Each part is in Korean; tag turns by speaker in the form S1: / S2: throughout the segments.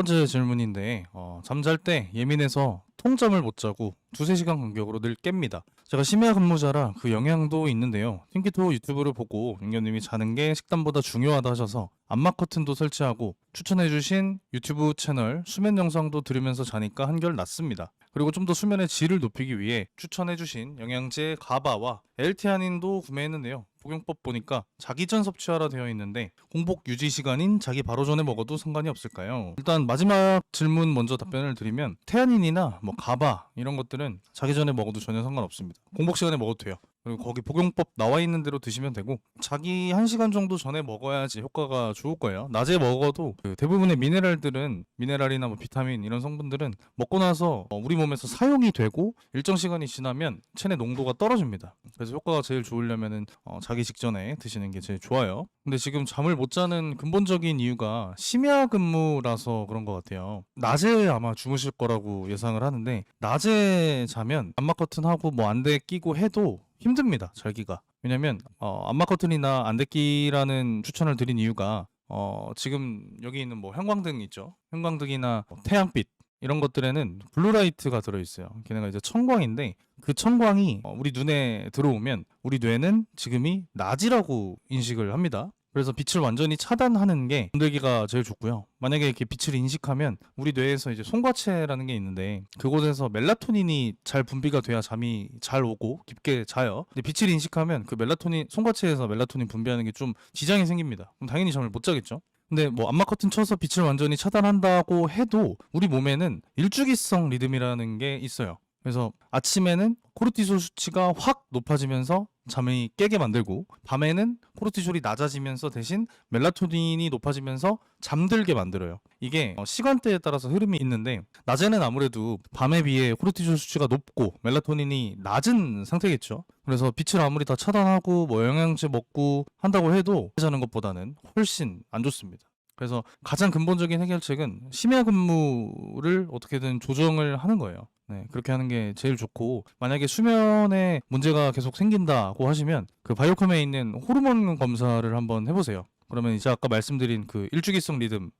S1: 번째 질문인데 어, 잠잘 때 예민해서 통잠을 못 자고 두세 시간 간격으로 늘 깹니다. 제가 심야 근무자라 그 영향도 있는데요. 틴키토 유튜브를 보고 윤교님이 자는 게 식단보다 중요하다 하셔서 안마 커튼도 설치하고 추천해주신 유튜브 채널 수면 영상도 들으면서 자니까 한결 낫습니다. 그리고 좀 더 수면의 질을 높이기 위해 추천해주신 영양제 가바와 엘티아닌도 구매했는데요. 복용법 보니까 자기 전 섭취하라 되어 있는데 공복 유지 시간인 자기 바로 전에 먹어도 상관이 없을까요? 일단 마지막 질문 먼저 답변을 드리면 태아닌이나 뭐 가바 이런 것들은 자기 전에 먹어도 전혀 상관없습니다. 공복 시간에 먹어도 돼요. 그리고 거기 복용법 나와 있는 대로 드시면 되고 자기 1시간 정도 전에 먹어야지 효과가 좋을 거예요. 낮에 먹어도 그 대부분의 미네랄들은 미네랄이나 뭐 비타민 이런 성분들은 먹고 나서 어, 우리 몸에서 사용이 되고 일정 시간이 지나면 체내 농도가 떨어집니다. 그래서 효과가 제일 좋으려면은 어, 자기 직전에 드시는 게 제일 좋아요. 근데 지금 잠을 못 자는 근본적인 이유가 심야 근무라서 그런 것 같아요. 낮에 아마 주무실 거라고 예상을 하는데 낮에 자면 안마 커튼 하고 뭐 안대 끼고 해도 힘듭니다. 잘기가. 왜냐면 어, 안마 커튼이나 안대 끼라는 추천을 드린 이유가 어, 지금 여기 있는 뭐 형광등 있죠. 형광등이나 뭐 태양빛 이런 것들에는 블루라이트가 들어있어요. 걔네가 이제 청광인데 그 청광이 어, 우리 눈에 들어오면 우리 뇌는 지금이 낮이라고 인식을 합니다. 그래서 빛을 완전히 차단하는 게 잠들기가 제일 좋고요. 만약에 이렇게 빛을 인식하면 우리 뇌에서 이제 송과체라는 게 있는데 그곳에서 멜라토닌이 잘 분비가 돼야 잠이 잘 오고 깊게 자요. 근데 빛을 인식하면 그 멜라토닌 송과체에서 멜라토닌 분비하는 게 좀 지장이 생깁니다. 그럼 당연히 잠을 못 자겠죠. 근데 뭐 안마 커튼 쳐서 빛을 완전히 차단한다고 해도 우리 몸에는 일주기성 리듬이라는 게 있어요. 그래서 아침에는 코르티솔 수치가 확 높아지면서 잠이 깨게 만들고 밤에는 코르티솔이 낮아지면서 대신 멜라토닌이 높아지면서 잠들게 만들어요. 이게 어, 시간대에 따라서 흐름이 있는데 낮에는 아무래도 밤에 비해 코르티솔 수치가 높고 멜라토닌이 낮은 상태겠죠. 그래서 빛을 아무리 다 차단하고 뭐 영양제 먹고 한다고 해도 자는 것보다는 훨씬 안 좋습니다. 그래서 가장 근본적인 해결책은 심야 근무를 어떻게든 조정을 하는 거예요. 네, 그렇게 하는 게 제일 좋고 만약에 수면에 문제가 계속 생긴다고 하시면 그 바이오컴에 있는 호르몬 검사를 한번 해보세요. 그러면 이제 아까 말씀드린 그 일주기성 리듬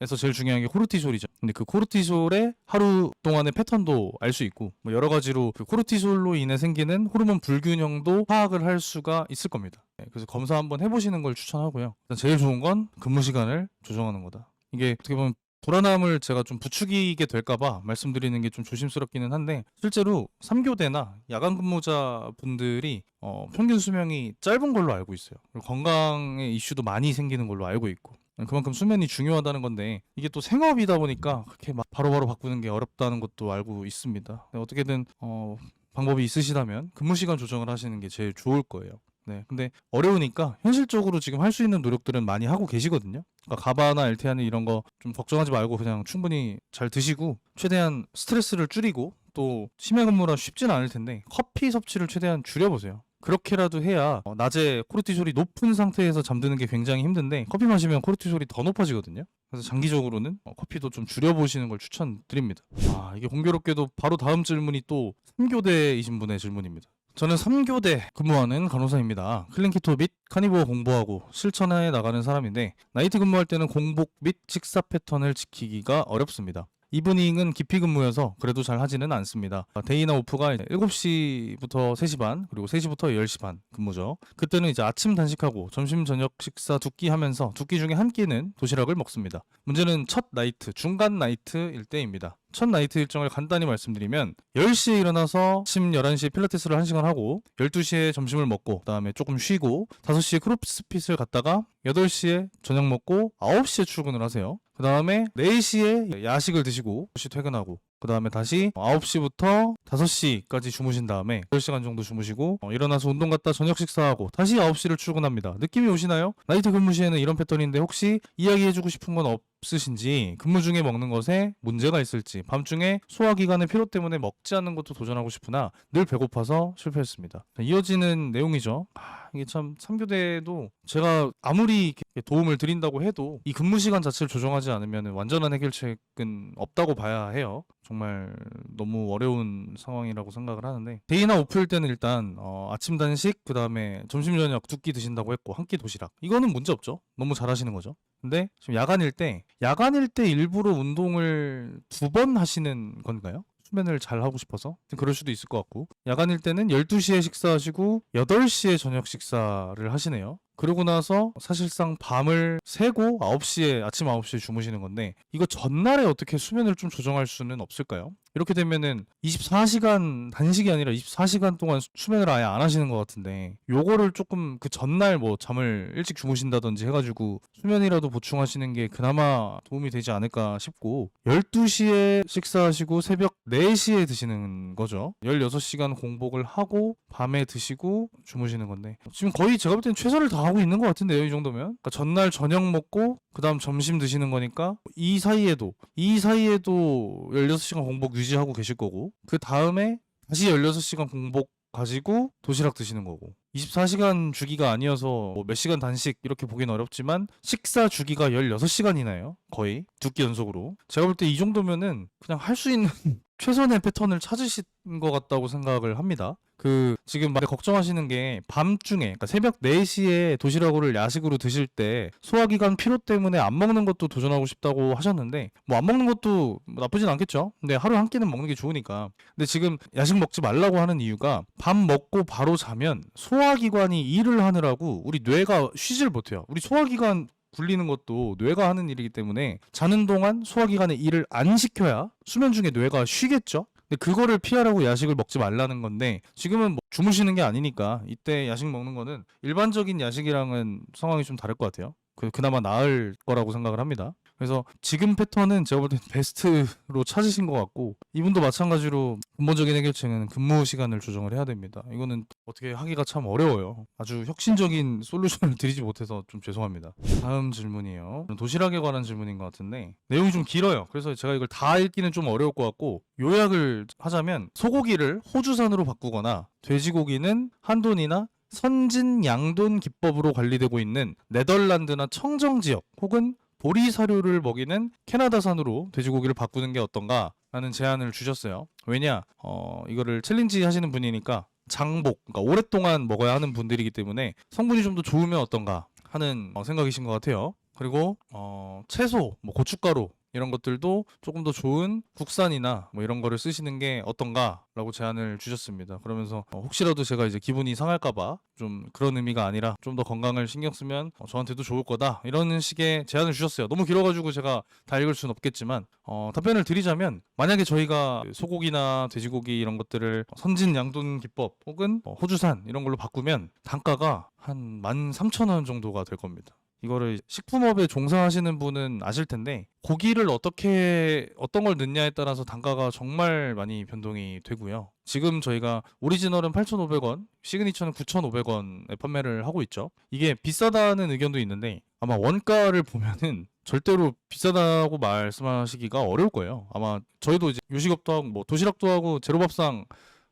S1: 에서 제일 중요한 게 코르티솔이죠. 근데 그 코르티솔의 하루 동안의 패턴도 알 수 있고 뭐 여러 가지로 그 코르티솔로 인해 생기는 호르몬 불균형도 파악을 할 수가 있을 겁니다. 네, 그래서 검사 한번 해보시는 걸 추천하고요. 일단 제일 좋은 건 근무 시간을 조정하는 거다. 이게 어떻게 보면 불안함을 제가 좀 부추기게 될까봐 말씀드리는 게 좀 조심스럽기는 한데 실제로 3교대나 야간 근무자 분들이 어, 평균 수명이 짧은 걸로 알고 있어요. 건강의 이슈도 많이 생기는 걸로 알고 있고 그만큼 수면이 중요하다는 건데 이게 또 생업이다 보니까 그렇게 막 바로바로 바꾸는 게 어렵다는 것도 알고 있습니다. 네, 어떻게든 어, 방법이 있으시다면 근무 시간 조정을 하시는 게 제일 좋을 거예요. 네, 근데 어려우니까 현실적으로 지금 할 수 있는 노력들은 많이 하고 계시거든요. 그러니까 가바나 LTA는 이런 거 좀 걱정하지 말고 그냥 충분히 잘 드시고 최대한 스트레스를 줄이고 또 심야 근무라 쉽지는 않을 텐데 커피 섭취를 최대한 줄여보세요. 그렇게라도 해야 어, 낮에 코르티솔이 높은 상태에서 잠드는 게 굉장히 힘든데 커피 마시면 코르티솔이 더 높아지거든요. 그래서 장기적으로는 어, 커피도 좀 줄여보시는 걸 추천드립니다. 아 이게 공교롭게도 바로 다음 질문이 또 3교대이신 분의 질문입니다. 저는 3교대 근무하는 간호사입니다. 클린키토 및 카니보어 공부하고 실천해 나가는 사람인데 나이트 근무할 때는 공복 및 식사 패턴을 지키기가 어렵습니다. 이브닝은 기피 근무여서 그래도 잘 하지는 않습니다. 데이나 오프가 7시부터 3시 반, 그리고 3시부터 10시 반 근무죠. 그때는 이제 아침 단식하고 점심 저녁 식사 두 끼 하면서 두 끼 중에 한 끼는 도시락을 먹습니다. 문제는 첫 나이트, 중간 나이트일 때입니다. 첫 나이트 일정을 간단히 말씀드리면 10시에 일어나서 아침 11시에 필라테스를 1시간 하고 12시에 점심을 먹고 그다음에 조금 쉬고 5시에 크로스핏을 갔다가 8시에 저녁 먹고 9시에 출근을 하세요. 그 다음에 4시에 야식을 드시고 9시 퇴근하고 그 다음에 다시 9시부터 5시까지 주무신 다음에 10시간 정도 주무시고 어, 일어나서 운동 갔다 저녁 식사하고 다시 9시를 출근합니다. 느낌이 오시나요? 나이트 근무 시에는 이런 패턴인데 혹시 이야기해주고 싶은 건 없으신지 근무 중에 먹는 것에 문제가 있을지 밤중에 소화기관의 피로 때문에 먹지 않는 것도 도전하고 싶으나 늘 배고파서 실패했습니다. 이어지는 내용이죠. 아, 이게 참 3교대도 제가 아무리 도움을 드린다고 해도 이 근무 시간 자체를 조정하지 않으면 완전한 해결책은 없다고 봐야 해요. 정말 너무 어려운 상황이라고 생각을 하는데 데이나 오프일 때는 일단 어, 아침 단식 그 다음에 점심 저녁 두 끼 드신다고 했고 한 끼 도시락 이거는 문제 없죠. 너무 잘하시는 거죠. 근데 지금 야간일 때 야간일 때 일부러 운동을 두 번 하시는 건가요? 수면을 잘 하고 싶어서 그럴 수도 있을 것 같고 야간일 때는 12시에 식사하시고 8시에 저녁 식사를 하시네요. 그러고 나서 사실상 밤을 새고 9시에 아침 9시에 주무시는 건데 이거 전날에 어떻게 수면을 좀 조정할 수는 없을까요? 이렇게 되면은 24시간 단식이 아니라 24시간 동안 수- 수면을 아예 안 하시는 것 같은데 요거를 조금 그 전날 뭐 잠을 일찍 주무신다든지 해가지고 수면이라도 보충하시는 게 그나마 도움이 되지 않을까 싶고 12시에 식사하시고 새벽 4시에 드시는 거죠 16시간 공복을 하고 밤에 드시고 주무시는 건데 지금 거의 제가 볼 때는 최선을 다 하고 있는 것 같은데요 이 정도면? 그러니까 전날 저녁 먹고 그 다음 점심 드시는 거니까 이 사이에도 이 사이에도 16시간 공복 유지하고 계실 거고 그 다음에 다시 16시간 공복 가지고 도시락 드시는 거고. 24시간 주기가 아니어서 뭐 몇 시간 단식 이렇게 보기는 어렵지만 식사 주기가 16시간이나요 거의. 두 끼 연속으로. 제가 볼 때 이 정도면은 그냥 할 수 있는 최선의 패턴을 찾으신 것 같다고 생각을 합니다 그 지금 막 걱정하시는 게 밤중에 그러니까 새벽 4시에 도시락을 야식으로 드실 때 소화기관 피로 때문에 안 먹는 것도 도전하고 싶다고 하셨는데 뭐 안 먹는 것도 뭐 나쁘진 않겠죠. 근데 하루 한 끼는 먹는 게 좋으니까. 근데 지금 야식 먹지 말라고 하는 이유가 밥 먹고 바로 자면 소화기관이 일을 하느라고 우리 뇌가 쉬질 못해요. 우리 소화기관 굴리는 것도 뇌가 하는 일이기 때문에 자는 동안 소화기관의 일을 안 시켜야 수면 중에 뇌가 쉬겠죠. 근데 그거를 피하라고 야식을 먹지 말라는 건데 지금은 뭐 주무시는 게 아니니까 이때 야식 먹는 거는 일반적인 야식이랑은 상황이 좀 다를 것 같아요. 그 그나마 나을 거라고 생각을 합니다. 그래서 지금 패턴은 제가 볼 땐 베스트로 찾으신 것 같고 이분도 마찬가지로 근본적인 해결책은 근무 시간을 조정을 해야 됩니다. 이거는 어떻게 하기가 참 어려워요. 아주 혁신적인 솔루션을 드리지 못해서 좀 죄송합니다. 다음 질문이에요. 도시락에 관한 질문인 것 같은데 내용이 좀 길어요. 그래서 제가 이걸 다 읽기는 좀 어려울 것 같고 요약을 하자면 소고기를 호주산으로 바꾸거나 돼지고기는 한돈이나 선진 양돈 기법으로 관리되고 있는 네덜란드나 청정 지역 혹은 보리 사료를 먹이는 캐나다산으로 돼지고기를 바꾸는 게 어떤가 라는 제안을 주셨어요. 왜냐, 어, 이거를 챌린지 하시는 분이니까 장복, 그러니까 오랫동안 먹어야 하는 분들이기 때문에 성분이 좀 더 좋으면 어떤가 하는 어, 생각이신 것 같아요. 그리고 어, 채소, 뭐 고춧가루 이런 것들도 조금 더 좋은 국산이나 뭐 이런 거를 쓰시는 게 어떤가라고 제안을 주셨습니다. 그러면서 어, 혹시라도 제가 이제 기분이 상할까봐 좀 그런 의미가 아니라 좀 더 건강을 신경 쓰면 어, 저한테도 좋을 거다 이런 식의 제안을 주셨어요. 너무 길어가지고 제가 다 읽을 수는 없겠지만 어, 답변을 드리자면 만약에 저희가 소고기나 돼지고기 이런 것들을 선진 양돈 기법 혹은 어, 호주산 이런 걸로 바꾸면 단가가 한 13,000원 정도가 될 겁니다. 이거를 식품업에 종사하시는 분은 아실 텐데 고기를 어떻게 어떤 걸 넣냐에 따라서 단가가 정말 많이 변동이 되고요. 지금 저희가 오리지널은 8,500원, 시그니처는 9,500원에 판매를 하고 있죠. 이게 비싸다는 의견도 있는데 아마 원가를 보면은 절대로 비싸다고 말씀하시기가 어려울 거예요. 아마 저희도 이제 요식업도 하고 뭐 도시락도 하고 제로밥상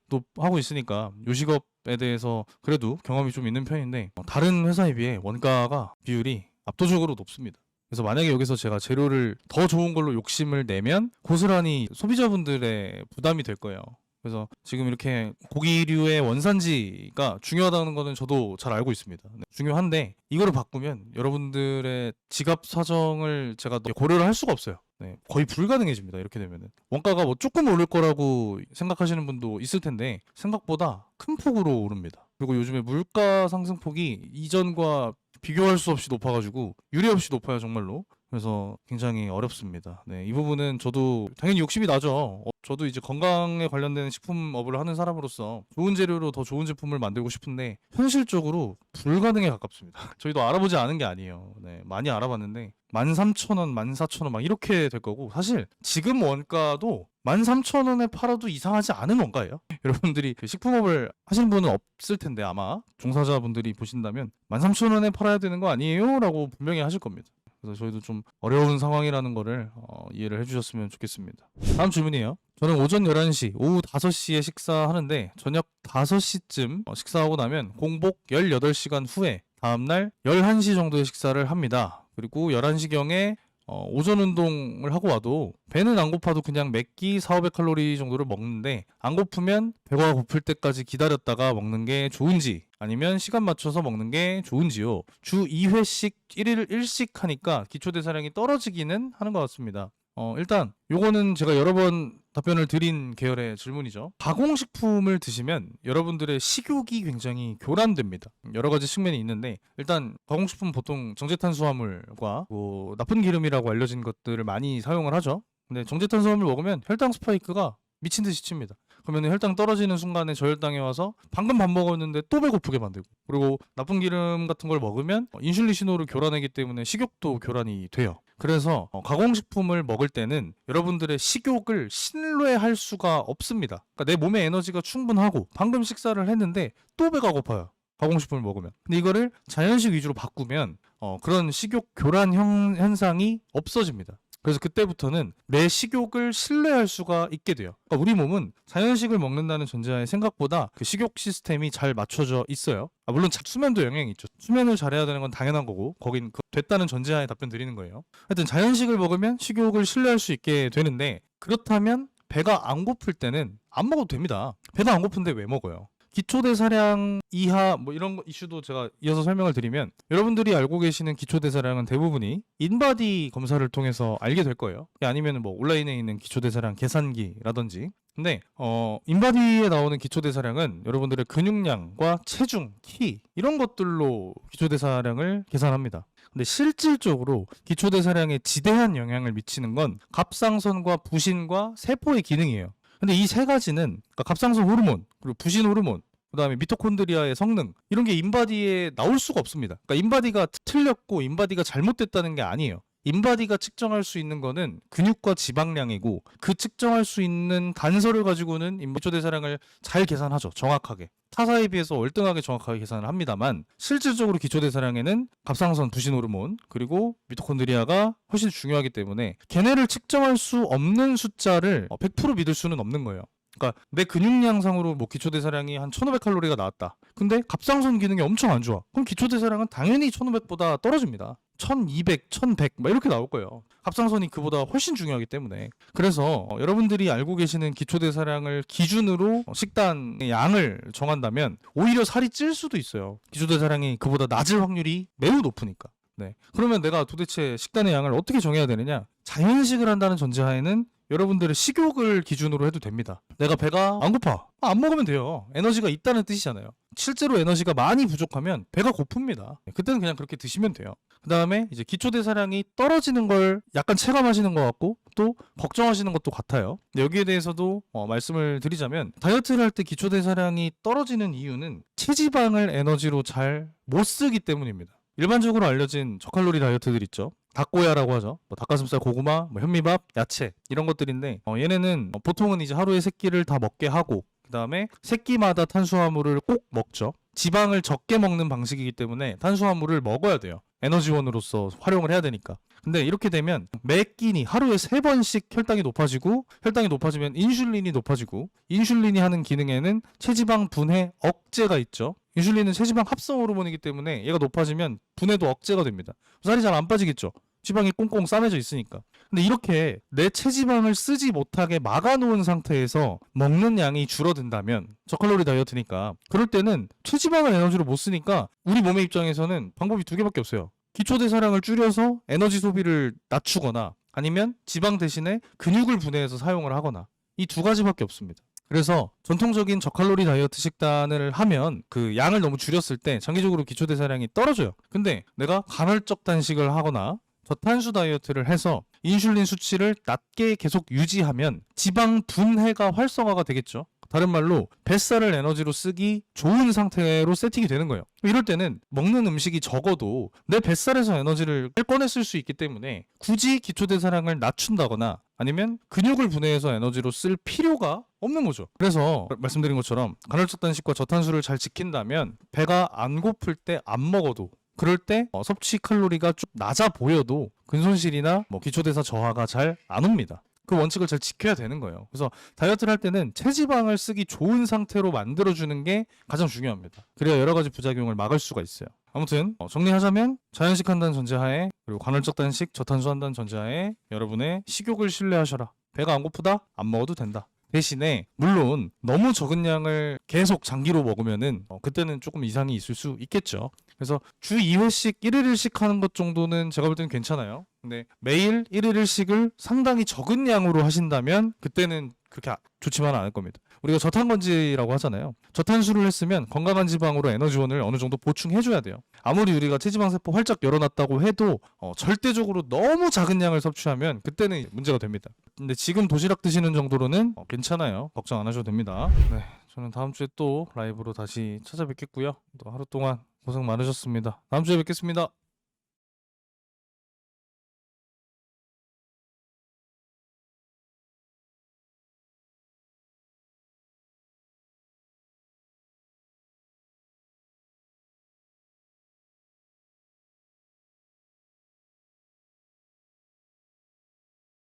S1: 도 하고 있으니까 요식업 에 대해서 그래도 경험이 좀 있는 편인데 어, 다른 회사에 비해 원가가 비율이 압도적으로 높습니다. 그래서 만약에 여기서 제가 재료를 더 좋은 걸로 욕심을 내면 고스란히 소비자분들의 부담이 될 거예요. 그래서 지금 이렇게 고기류의 원산지가 중요하다는 거는 저도 잘 알고 있습니다. 네, 중요한데 이거를 바꾸면 여러분들의 지갑 사정을 제가 고려를 할 수가 없어요. 네, 거의 불가능해집니다. 이렇게 되면은 원가가 뭐 조금 오를 거라고 생각하시는 분도 있을 텐데 생각보다 큰 폭으로 오릅니다. 그리고 요즘에 물가 상승폭이 이전과 비교할 수 없이 높아가지고 유례 없이 높아요 정말로. 그래서 굉장히 어렵습니다. 네, 이 부분은 저도 당연히 욕심이 나죠. 어, 저도 이제 건강에 관련된 식품업을 하는 사람으로서 좋은 재료로 더 좋은 제품을 만들고 싶은데 현실적으로 불가능에 가깝습니다. 저희도 알아보지 않은 게 아니에요. 네, 많이 알아봤는데 13,000원, 14,000원 막 이렇게 될 거고 사실 지금 원가도 13,000원에 팔아도 이상하지 않은 원가예요. 여러분들이 그 식품업을 하시는 분은 없을 텐데 아마 종사자분들이 보신다면 13,000원에 팔아야 되는 거 아니에요? 라고 분명히 하실 겁니다. 그래서 저희도 좀 어려운 상황이라는 거를 어, 이해를 해주셨으면 좋겠습니다. 다음 질문이에요. 저는 오전 11시, 오후 5시에 식사하는데 저녁 5시쯤 어, 식사하고 나면 공복 18시간 후에 다음날 11시 정도의 식사를 합니다. 그리고 11시경에 어, 오전 운동을 하고 와도 배는 안 고파도 그냥 몇끼 4, 500 칼로리 정도를 먹는데 안 고프면 배가 고플 때까지 기다렸다가 먹는 게 좋은지 아니면 시간 맞춰서 먹는 게 좋은지요. 주 2회씩 1일 1식 하니까 기초 대사량이 떨어지기는 하는 것 같습니다. 어, 일단 요거는 제가 여러 번 답변을 드린 계열의 질문이죠. 가공식품을 드시면 여러분들의 식욕이 굉장히 교란됩니다. 여러 가지 측면이 있는데 일단 가공식품 보통 정제탄수화물과 뭐 나쁜 기름이라고 알려진 것들을 많이 사용을 하죠. 근데 정제탄수화물 먹으면 혈당 스파이크가 미친 듯이 칩니다. 그러면 혈당 떨어지는 순간에 저혈당이 와서 방금 밥 먹었는데 또 배고프게 만들고 그리고 나쁜 기름 같은 걸 먹으면 인슐린 신호를 교란하기 때문에 식욕도 교란이 돼요. 그래서 어, 가공식품을 먹을 때는 여러분들의 식욕을 신뢰할 수가 없습니다. 그러니까 내 몸의 에너지가 충분하고 방금 식사를 했는데 또 배가 고파요. 가공식품을 먹으면. 근데 이거를 자연식 위주로 바꾸면 어, 그런 식욕 교란 형, 현상이 없어집니다. 그래서 그때부터는 내 식욕을 신뢰할 수가 있게 돼요. 그러니까 우리 몸은 자연식을 먹는다는 전제하에 생각보다 그 식욕 시스템이 잘 맞춰져 있어요. 아, 물론 자- 수면도 영향이 있죠. 수면을 잘해야 되는 건 당연한 거고, 거긴 그 됐다는 전제하에 답변 드리는 거예요. 하여튼 자연식을 먹으면 식욕을 신뢰할 수 있게 되는데 그렇다면 배가 안 고플 때는 안 먹어도 됩니다. 배가 안 고픈데 왜 먹어요? 기초대사량 이하 뭐 이런 거 이슈도 제가 이어서 설명을 드리면 여러분들이 알고 계시는 기초대사량은 대부분이 인바디 검사를 통해서 알게 될 거예요. 아니면 뭐 온라인에 있는 기초대사량 계산기라든지 근데 어 인바디에 나오는 기초대사량은 여러분들의 근육량과 체중, 키 이런 것들로 기초대사량을 계산합니다. 근데 실질적으로 기초대사량에 지대한 영향을 미치는 건 갑상선과 부신과 세포의 기능이에요. 근데 이 세 가지는 그러니까 갑상선 호르몬 그리고 부신 호르몬 그다음에 미토콘드리아의 성능 이런 게 인바디에 나올 수가 없습니다. 그러니까 인바디가 틀렸고 인바디가 잘못됐다는 게 아니에요. 인바디가 측정할 수 있는 거는 근육과 지방량이고 그 측정할 수 있는 단서를 가지고는 인바초 대사량을 잘 계산하죠. 정확하게. 타사에 비해서 월등하게 정확하게 계산을 합니다만 실질적으로 기초 대사량에는 갑상선 부신 호르몬 그리고 미토콘드리아가 훨씬 중요하기 때문에 걔네를 측정할 수 없는 숫자를 어, 100% 믿을 수는 없는 거예요. 그러니까 내 근육량상으로 뭐 기초 대사량이 한 1,500칼로리가 나왔다. 근데 갑상선 기능이 엄청 안 좋아. 그럼 기초 대사량은 당연히 1,500보다 떨어집니다. 1,200, 1,100 막 이렇게 나올 거예요. 갑상선이 그보다 훨씬 중요하기 때문에. 그래서 어, 여러분들이 알고 계시는 기초 대사량을 기준으로 어, 식단의 양을 정한다면 오히려 살이 찔 수도 있어요. 기초 대사량이 그보다 낮을 확률이 매우 높으니까. 네. 그러면 내가 도대체 식단의 양을 어떻게 정해야 되느냐? 자연식을 한다는 전제하에는 여러분들의 식욕을 기준으로 해도 됩니다. 내가 배가 안 고파. 아, 안 먹으면 돼요. 에너지가 있다는 뜻이잖아요. 실제로 에너지가 많이 부족하면 배가 고픕니다. 네, 그때는 그냥 그렇게 드시면 돼요. 그 다음에 이제 기초대사량이 떨어지는 걸 약간 체감하시는 것 같고 또 걱정하시는 것도 같아요. 여기에 대해서도 어, 말씀을 드리자면 다이어트를 할 때 기초대사량이 떨어지는 이유는 체지방을 에너지로 잘 못 쓰기 때문입니다. 일반적으로 알려진 저칼로리 다이어트들 있죠. 닭고야라고 하죠. 뭐 닭가슴살, 고구마, 뭐 현미밥, 야채 이런 것들인데 어, 얘네는 어, 보통은 이제 하루에 세 끼를 다 먹게 하고 그 다음에 세 끼마다 탄수화물을 꼭 먹죠. 지방을 적게 먹는 방식이기 때문에 탄수화물을 먹어야 돼요. 에너지원으로서 활용을 해야 되니까. 근데 이렇게 되면 매 끼니 하루에 세 번씩 혈당이 높아지고 혈당이 높아지면 인슐린이 높아지고 인슐린이 하는 기능에는 체지방 분해 억제가 있죠. 인슐린은 체지방 합성 호르몬이기 때문에 얘가 높아지면 분해도 억제가 됩니다. 살이 잘 안 빠지겠죠. 지방이 꽁꽁 싸매져 있으니까. 근데 이렇게 내 체지방을 쓰지 못하게 막아놓은 상태에서 먹는 양이 줄어든다면 저칼로리 다이어트니까 그럴 때는 체지방을 에너지로 못 쓰니까 우리 몸의 입장에서는 방법이 두 개밖에 없어요. 기초 대사량을 줄여서 에너지 소비를 낮추거나 아니면 지방 대신에 근육을 분해해서 사용을 하거나 이 두 가지밖에 없습니다. 그래서 전통적인 저칼로리 다이어트 식단을 하면 그 양을 너무 줄였을 때 장기적으로 기초 대사량이 떨어져요. 근데 내가 간헐적 단식을 하거나 저탄수 다이어트를 해서 인슐린 수치를 낮게 계속 유지하면 지방 분해가 활성화가 되겠죠. 다른 말로 뱃살을 에너지로 쓰기 좋은 상태로 세팅이 되는 거예요. 이럴 때는 먹는 음식이 적어도 내 뱃살에서 에너지를 쓸수 있기 때문에 굳이 기초대사량을 낮춘다거나 아니면 근육을 분해해서 에너지로 쓸 필요가 없는 거죠. 그래서 말씀드린 것처럼 간헐적 단식과 저탄수를 잘 지킨다면 배가 안 고플 때 안 먹어도 그럴 때 어, 섭취 칼로리가 좀 낮아 보여도 근손실이나 뭐 기초대사 저하가 잘 안 옵니다. 그 원칙을 잘 지켜야 되는 거예요. 그래서 다이어트를 할 때는 체지방을 쓰기 좋은 상태로 만들어주는 게 가장 중요합니다. 그래야 여러 가지 부작용을 막을 수가 있어요. 아무튼 어, 정리하자면 자연식 한다는 전제하에 그리고 간헐적 단식 저탄수 한다는 전제하에 여러분의 식욕을 신뢰하셔라. 배가 안 고프다? 안 먹어도 된다. 대신에 물론 너무 적은 양을 계속 장기로 먹으면은 어, 그때는 조금 이상이 있을 수 있겠죠. 그래서 주 2회씩 1일 1식 하는 것 정도는 제가 볼 때는 괜찮아요. 근데 매일 1일 1식을 상당히 적은 양으로 하신다면 그때는 그렇게 아- 좋지만은 않을 겁니다. 우리가 저탄건지라고 하잖아요. 저탄수를 했으면 건강한 지방으로 에너지원을 어느 정도 보충해줘야 돼요. 아무리 우리가 체지방 세포 활짝 열어놨다고 해도 어, 절대적으로 너무 작은 양을 섭취하면 그때는 문제가 됩니다. 근데 지금 도시락 드시는 정도로는 어, 괜찮아요. 걱정 안 하셔도 됩니다. 네, 저는 다음 주에 또 라이브로 다시 찾아뵙겠고요. 또 하루 동안 고생 많으셨습니다. 다음 주에 뵙겠습니다.